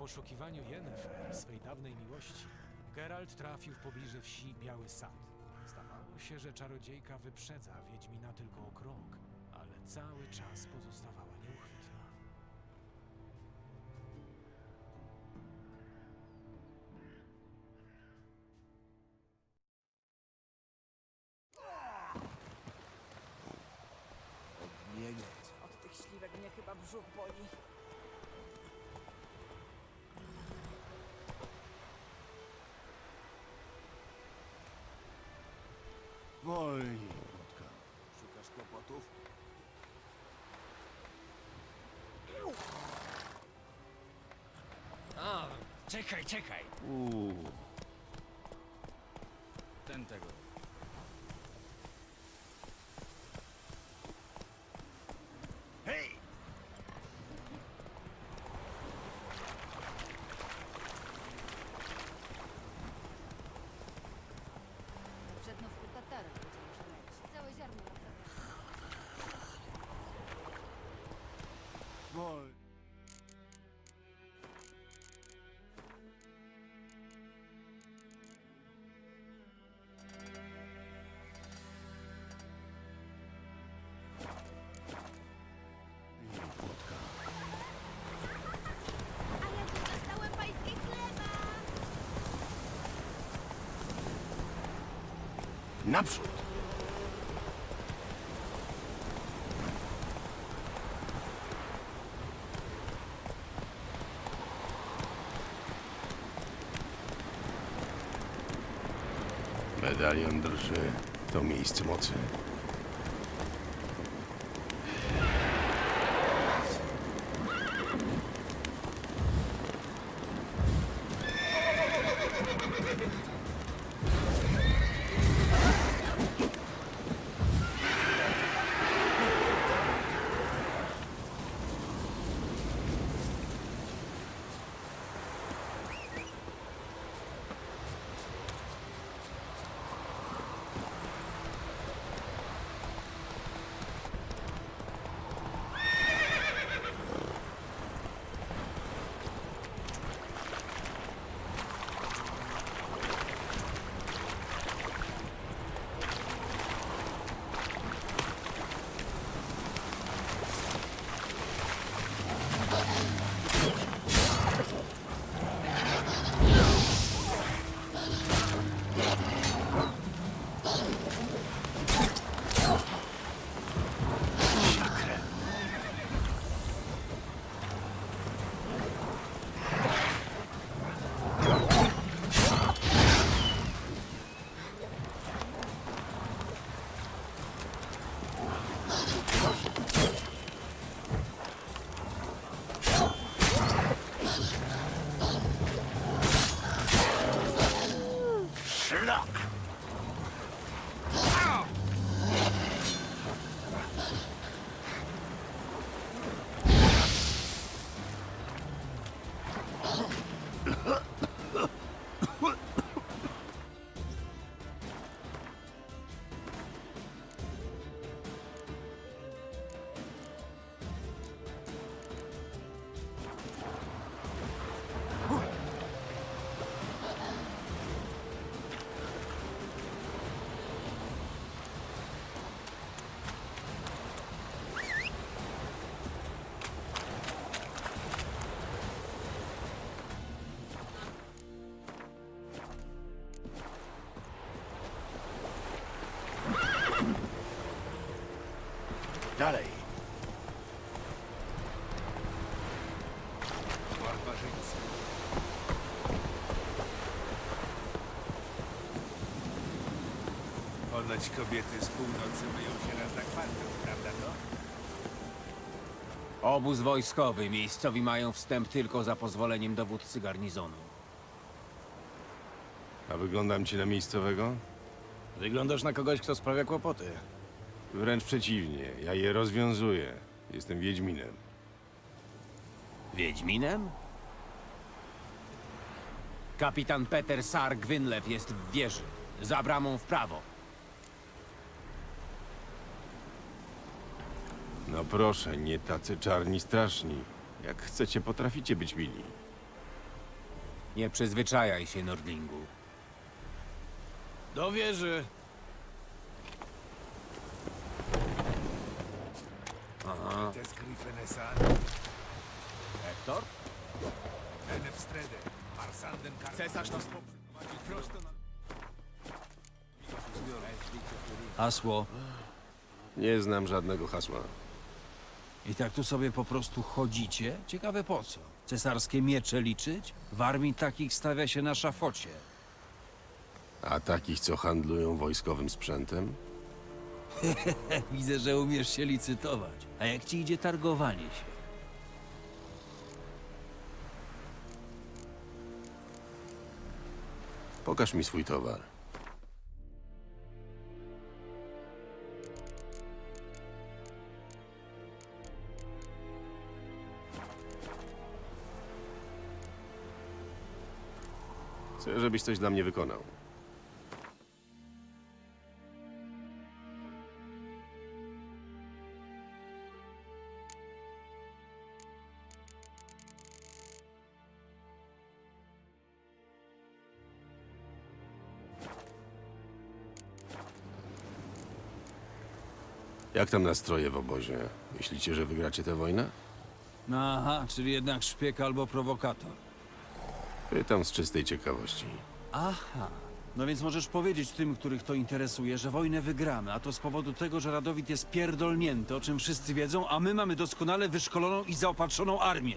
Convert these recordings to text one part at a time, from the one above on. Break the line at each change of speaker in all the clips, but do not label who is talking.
poszukiwaniu Yennefer, swej dawnej miłości, Geralt trafił w pobliże wsi Biały Sad. Zdawało się, że czarodziejka wyprzedza Wiedźmina tylko o krok, ale cały czas pozostawała
czekaj, czekaj.
Uuu.
Ten tego.
Naprzód! Medalion drży. To miejsce mocy.
Ponoć kobiety z północy myją się raz na kwartał, prawda to?
Obóz wojskowy. Miejscowi mają wstęp tylko za pozwoleniem dowódcy garnizonu.
A wyglądam ci na miejscowego?
Wyglądasz na kogoś, kto sprawia kłopoty.
Wręcz przeciwnie, ja je rozwiązuję. Jestem Wiedźminem.
Wiedźminem? Kapitan Peter Sar Gwynlew jest w wieży. Za bramą w prawo.
No proszę, nie tacy czarni straszni. Jak chcecie, potraficie być mili.
Nie przyzwyczajaj się, Nordlingu.
Do wieży.
Aha.
Te
Hektor?
Enefstrede, Marsanden, Cesarz nas poprowadzi prosto na...
Hasło.
Nie znam żadnego hasła.
I tak tu sobie po prostu chodzicie? Ciekawe po co? Cesarskie miecze liczyć? W armii takich stawia się na szafocie.
A takich, co handlują wojskowym sprzętem?
Widzę, że umiesz się licytować. A jak ci idzie targowanie się?
Pokaż mi swój towar. Chcę, żebyś coś dla mnie wykonał. Jak tam nastroje w obozie? Myślicie, że wygracie tę wojnę?
Aha, czyli jednak szpieg albo prowokator.
Pytam z czystej ciekawości.
Aha. No więc możesz powiedzieć tym, których to interesuje, że wojnę wygramy, a to z powodu tego, że Radowid jest pierdolnięty, o czym wszyscy wiedzą, a my mamy doskonale wyszkoloną i zaopatrzoną armię.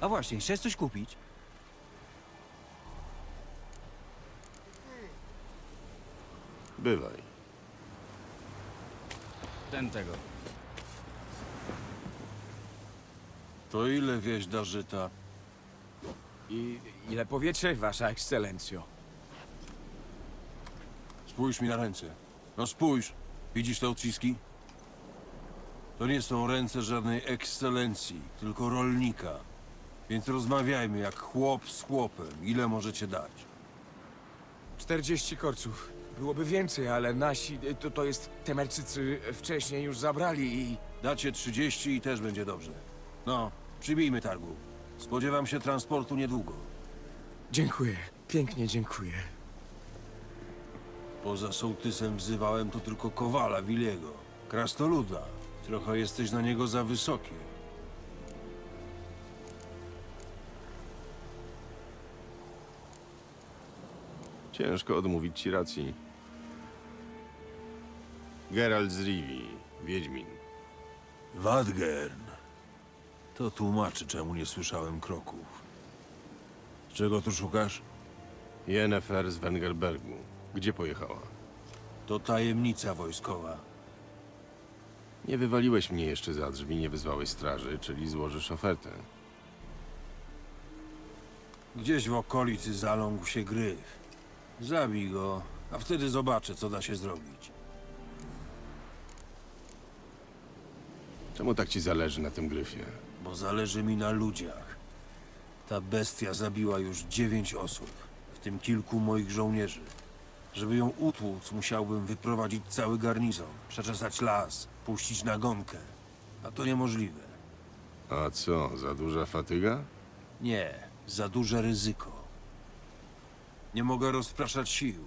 A właśnie, chciałeś coś kupić?
Bywaj.
Ten tego.
To ile wieś da żyta?
I ile powiecie, wasza ekscelencjo?
Spójrz mi na ręce. No spójrz. Widzisz te odciski? To nie są ręce żadnej ekscelencji, tylko rolnika. Więc rozmawiajmy jak chłop z chłopem. Ile możecie dać?
40 korców. Byłoby więcej, ale nasi, to, to jest Temerczycy wcześniej już zabrali i...
Dacie 30 i też będzie dobrze. No, przybijmy targu. Spodziewam się transportu niedługo.
Dziękuję, pięknie dziękuję.
Poza sołtysem wzywałem tu tylko Kowala Wiliego. Krastoluda. Trochę jesteś na niego za wysoki.
Ciężko odmówić ci racji. Geralt z Rivii, Wiedźmin.
Wadgern. To tłumaczy, czemu nie słyszałem kroków. Czego tu szukasz?
Yennefer z Wengerbergu. Gdzie pojechała?
To tajemnica wojskowa.
Nie wywaliłeś mnie jeszcze za drzwi, nie wyzwałeś straży, czyli złożysz ofertę.
Gdzieś w okolicy zaląkł się gryf. Zabij go, a wtedy zobaczę, co da się zrobić.
Czemu tak ci zależy na tym gryfie?
Bo zależy mi na ludziach. Ta bestia zabiła już dziewięć osób, w tym kilku moich żołnierzy. Żeby ją utłuc, musiałbym wyprowadzić cały garnizon, przeczesać las, puścić nagonkę. A to niemożliwe.
A co, za duża fatyga?
Nie, za duże ryzyko. Nie mogę rozpraszać sił.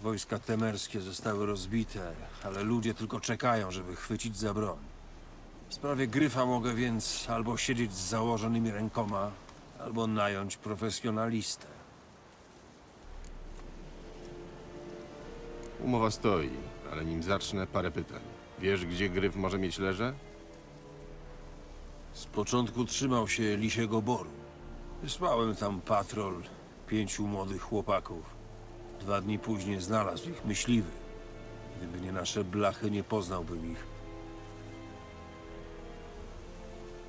Wojska temerskie zostały rozbite, ale ludzie tylko czekają, żeby chwycić za broń. W sprawie gryfa mogę więc albo siedzieć z założonymi rękoma, albo nająć profesjonalistę.
Umowa stoi, ale nim zacznę, parę pytań. Wiesz, gdzie gryf może mieć leże?
Z początku trzymał się Lisiego Boru. Wysłałem tam patrol pięciu młodych chłopaków. Dwa dni później znalazł ich myśliwy. Gdyby nie nasze blachy, nie poznałbym ich.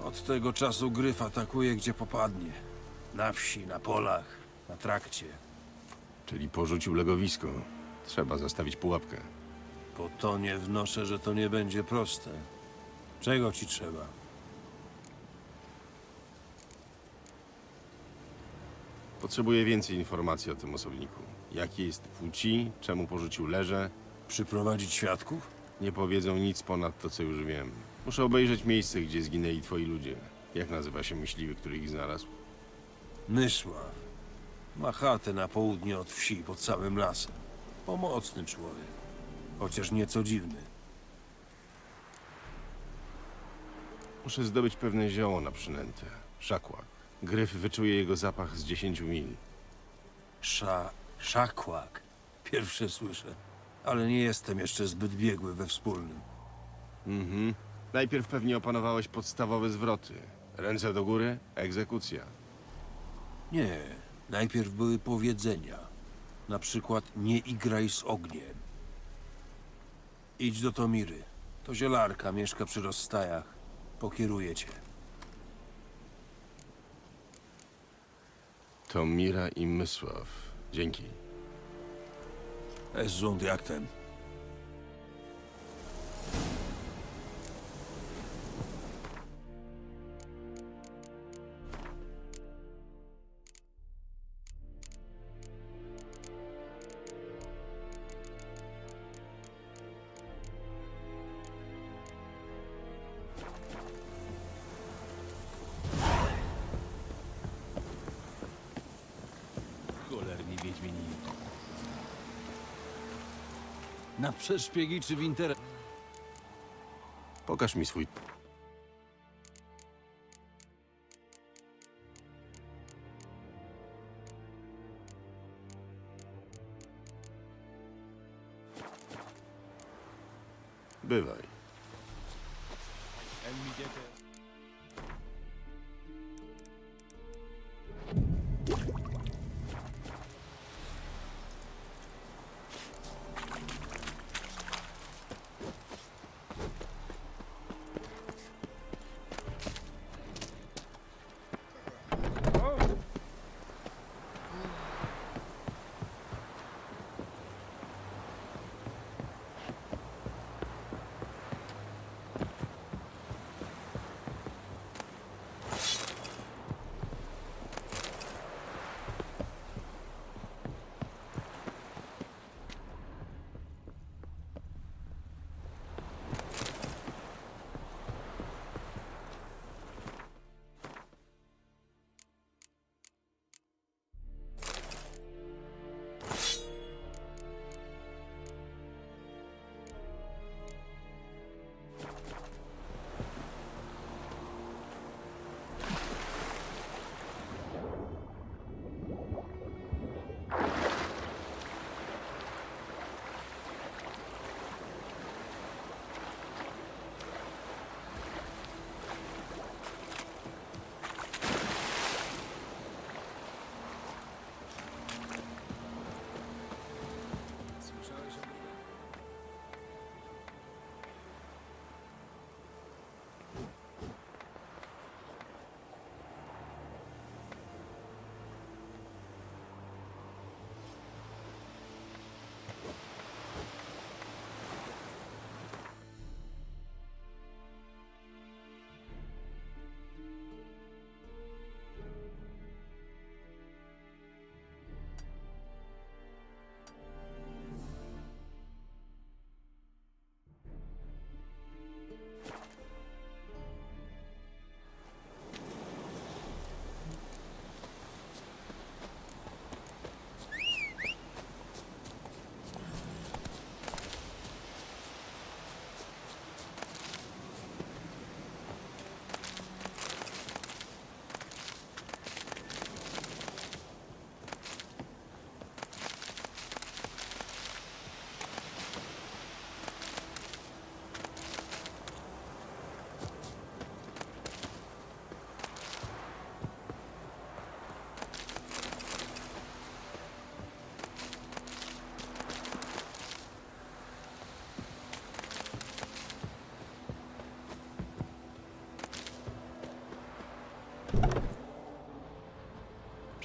Od tego czasu gryf atakuje, gdzie popadnie. Na wsi, na polach, na trakcie.
Czyli porzucił legowisko. Trzeba zastawić pułapkę.
Po to nie wnoszę, że to nie będzie proste. Czego ci trzeba?
Potrzebuję więcej informacji o tym osobniku. Jakiej jest płci, czemu porzucił leże.
Przyprowadzić świadków?
Nie powiedzą nic ponad to, co już wiem. Muszę obejrzeć miejsce, gdzie zginęli twoi ludzie. Jak nazywa się myśliwy, który ich znalazł?
Mysław. Ma chatę na południe od wsi, pod samym lasem. Pomocny człowiek. Chociaż nieco dziwny.
Muszę zdobyć pewne zioło na przynętę. Szakłak. Gryf wyczuje jego zapach z 10 mil.
Sza... szakłak. Pierwsze słyszę. Ale nie jestem jeszcze zbyt biegły we wspólnym.
Mhm. Najpierw pewnie opanowałeś podstawowe zwroty. Ręce do góry, egzekucja.
Nie. Najpierw były powiedzenia. Na przykład nie igraj z ogniem. Idź do Tomiry. To zielarka, mieszka przy rozstajach. Pokieruje cię.
To Mira i Mysław. Dzięki.
Es sunt jak
Na przeszpiegi czy w interes?
Pokaż mi swój... Bywaj.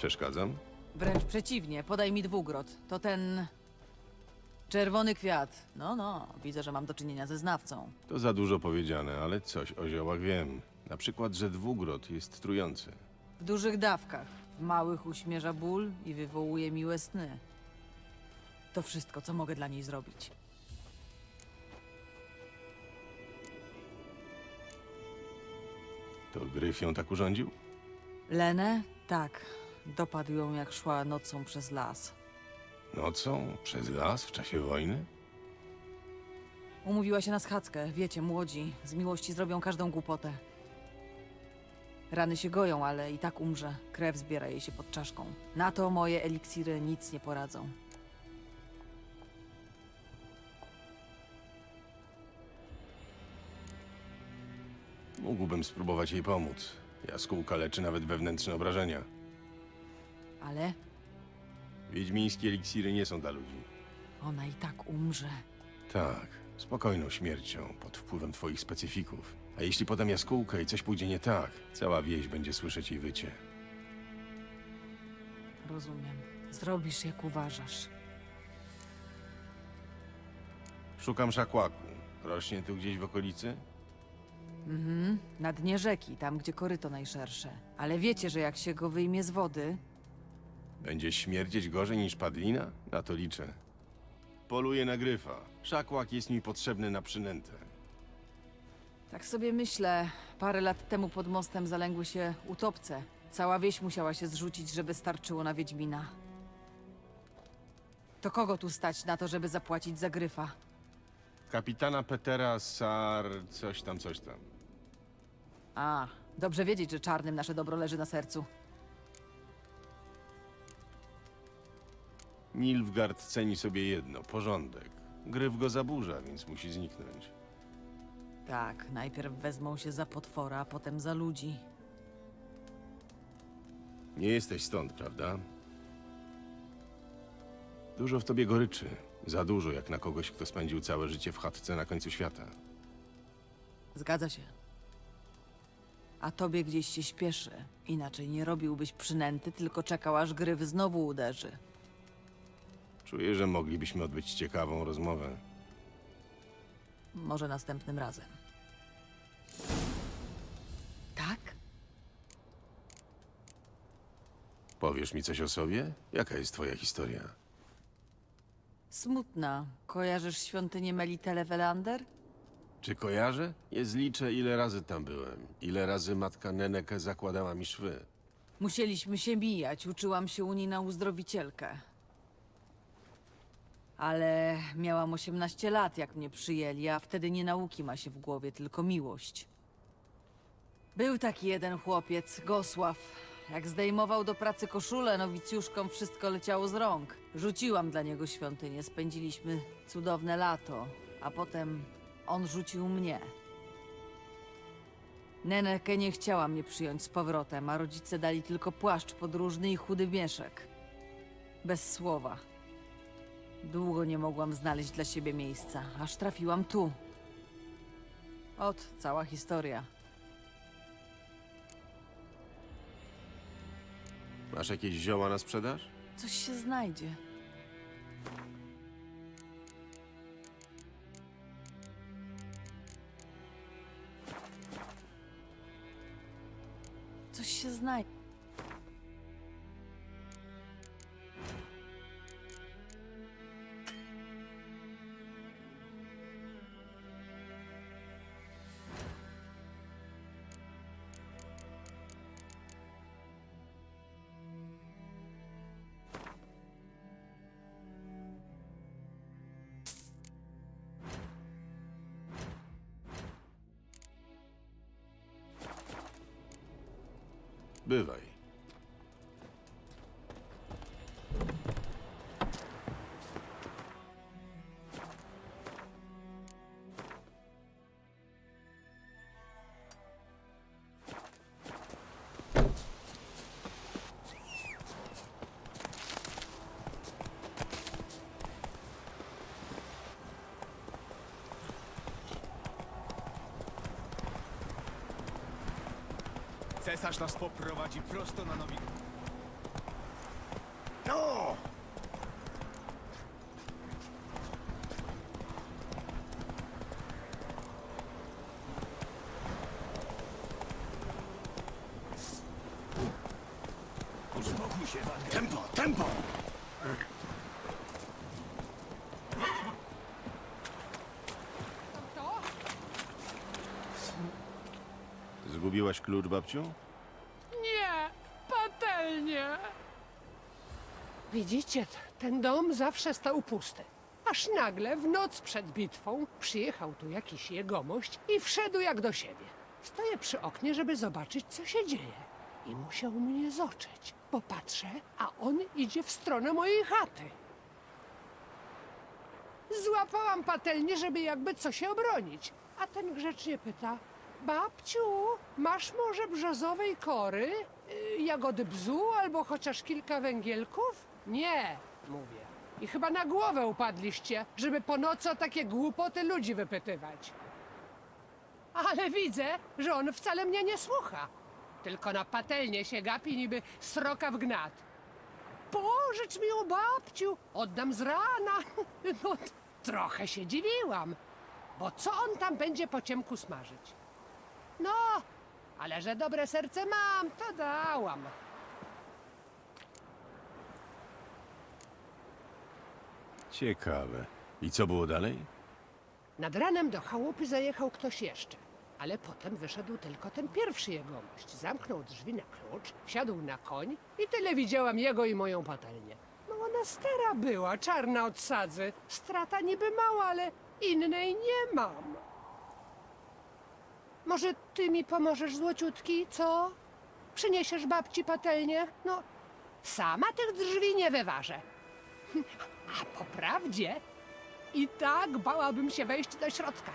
Przeszkadzam?
Wręcz przeciwnie, podaj mi dwugrot. To ten... Czerwony kwiat. No, no, widzę, że mam do czynienia ze znawcą.
To za dużo powiedziane, ale coś o ziołach wiem. Na przykład, że dwugrot jest trujący.
W dużych dawkach. W małych uśmierza ból i wywołuje miłe sny. To wszystko, co mogę dla niej zrobić.
To Gryf ją tak urządził?
Lenę? Tak. Dopadł ją, jak szła nocą przez las.
Nocą? Przez las? W czasie wojny?
Umówiła się na schadzkę, wiecie, młodzi. Z miłości zrobią każdą głupotę. Rany się goją, ale i tak umrze. Krew zbiera jej się pod czaszką. Na to moje eliksiry nic nie poradzą.
Mógłbym spróbować jej pomóc. Jaskółka leczy nawet wewnętrzne obrażenia.
Ale
Wiedźmińskie eliksiry nie są dla ludzi.
ona i tak umrze.
Tak, spokojną śmiercią, pod wpływem twoich specyfików. A jeśli podam jaskółkę i coś pójdzie nie tak, cała wieś będzie słyszeć jej wycie.
Rozumiem. Zrobisz, jak uważasz.
Szukam szakłaku. Rośnie tu gdzieś w okolicy?
Mhm, na dnie rzeki, tam gdzie koryto najszersze. Ale wiecie, że jak się go wyjmie z wody,
Będzie śmierdzieć gorzej niż padlina? Na to liczę. Poluję na gryfa. Szakłak jest mi potrzebny na przynętę.
tak sobie myślę, parę lat temu pod mostem zalęgły się utopce. Cała wieś musiała się zrzucić, żeby starczyło na Wiedźmina. To kogo tu stać na to, żeby zapłacić za gryfa?
Kapitana Petera Sar... coś tam, coś tam.
A, dobrze wiedzieć, że czarnym nasze dobro leży na sercu.
Nilfgaard ceni sobie jedno, porządek. Gryf go zaburza, więc musi zniknąć.
Tak, najpierw wezmą się za potwora, a potem za ludzi.
Nie jesteś stąd, prawda? Dużo w tobie goryczy. Za dużo, jak na kogoś, kto spędził całe życie w chatce na końcu świata.
Zgadza się. A tobie gdzieś się śpieszy. Inaczej nie robiłbyś przynęty, tylko czekał, aż gryf znowu uderzy.
Czuję, że moglibyśmy odbyć ciekawą rozmowę.
Może następnym razem. Tak?
Powiesz mi coś o sobie? Jaka jest twoja historia?
Smutna. Kojarzysz świątynię Melitele Welander?
Czy kojarzę? Nie zliczę, ile razy tam byłem. Ile razy matka Neneke zakładała mi szwy.
Musieliśmy się mijać. Uczyłam się u niej na uzdrowicielkę. Ale miałam 18 lat, jak mnie przyjęli, a wtedy nie nauki ma się w głowie, tylko miłość. Był taki jeden chłopiec, Gosław. Jak zdejmował do pracy koszulę, nowicjuszkom wszystko leciało z rąk. Rzuciłam dla niego świątynię, spędziliśmy cudowne lato, a potem on rzucił mnie. Neneke nie chciała mnie przyjąć z powrotem, a rodzice dali tylko płaszcz podróżny i chudy mieszek. Bez słowa. Długo nie mogłam znaleźć dla siebie miejsca, aż trafiłam tu. Ot, cała historia.
Masz jakieś zioła na sprzedaż?
Coś się znajdzie. Coś się znajdzie.
Bywaj.
Cesarz nas poprowadzi prosto na nowi.
No! Zgubiłaś klucz, babciu?
Nie, patelnie. Widzicie, ten dom zawsze stał pusty. Aż nagle, w noc przed bitwą, przyjechał tu jakiś jegomość i wszedł jak do siebie. Stoję przy oknie, żeby zobaczyć, co się dzieje. I musiał mnie zoczyć, bo patrzę, a on idzie w stronę mojej chaty. Złapałam patelnię, żeby jakby co się obronić. A ten grzecznie pyta: Babciu, masz może brzozowej kory, y, jagody bzu albo chociaż kilka węgielków? Nie, mówię. I chyba na głowę upadliście, żeby po nocy o takie głupoty ludzi wypytywać. Ale widzę, że on wcale mnie nie słucha. Tylko na patelnię się gapi niby sroka w gnat. Pożycz mi ją, babciu, oddam z rana. No, trochę się dziwiłam, bo co on tam będzie po ciemku smażyć? No, ale że dobre serce mam, to dałam.
Ciekawe. I co było dalej?
Nad ranem do chałupy zajechał ktoś jeszcze, ale potem wyszedł tylko ten pierwszy jegomość. Zamknął drzwi na klucz, wsiadł na koń i tyle widziałam jego i moją patelnię. No ona stara była, czarna od sadzy. Strata niby mała, ale innej nie mam. Może ty mi pomożesz, złociutki, co? Przyniesiesz babci patelnię? No, sama tych drzwi nie wyważę. A po prawdzie, i tak bałabym się wejść do środka.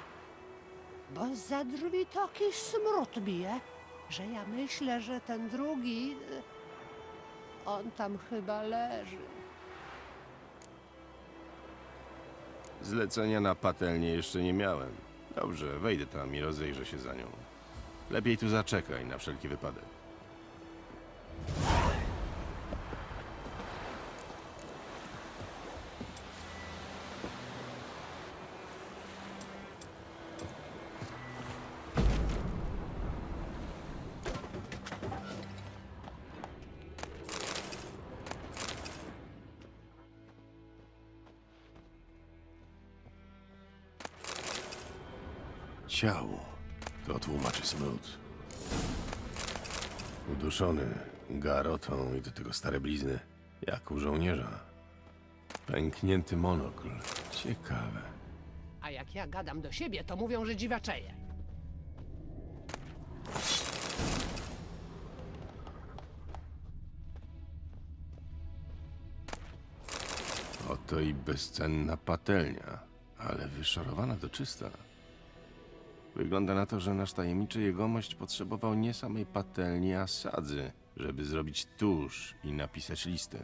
Bo za drzwi taki smród bije, że ja myślę, że ten drugi. y, On tam chyba leży.
Zlecenia na patelnię jeszcze nie miałem. Dobrze, wejdę tam i rozejrzę się za nią. Lepiej tu zaczekaj na wszelki wypadek. Garotą i do tego stare blizny, jak u żołnierza. Pęknięty monokl. Ciekawe.
A jak ja gadam do siebie, to mówią, że dziwaczeję.
Oto i bezcenna patelnia, ale wyszorowana do czysta. Wygląda na to, że nasz tajemniczy jegomość potrzebował nie samej patelni, a sadzy, żeby zrobić tusz i napisać listę.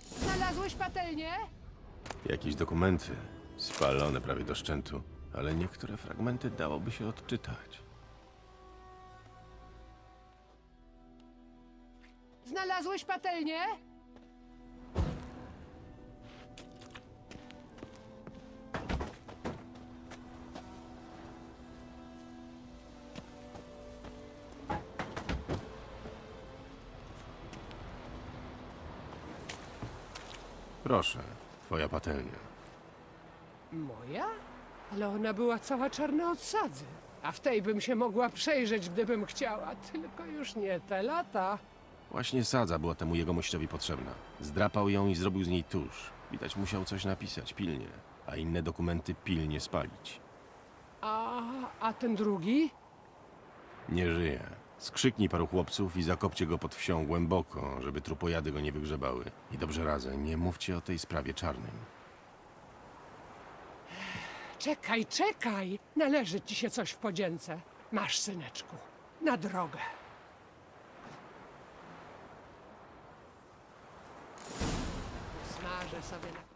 Znalazłeś patelnię?
Jakieś dokumenty, spalone prawie do szczętu, ale niektóre fragmenty dałoby się odczytać.
Znalazłeś patelnię?
Proszę, twoja patelnia.
Moja? Ale ona była cała czarna od sadzy. A w tej bym się mogła przejrzeć, gdybym chciała. Tylko już nie te lata.
Właśnie sadza była temu jegomościowi potrzebna. Zdrapał ją i zrobił z niej tusz. Widać musiał coś napisać pilnie, a inne dokumenty pilnie spalić.
A, a ten drugi?
Nie żyje. Skrzyknij paru chłopców i zakopcie go pod wsią głęboko, żeby trupojady go nie wygrzebały. I dobrze radzę, nie mówcie o tej sprawie czarnym.
Czekaj, czekaj! Należy ci się coś w podzięce. Masz, syneczku, na drogę. Smażę sobie na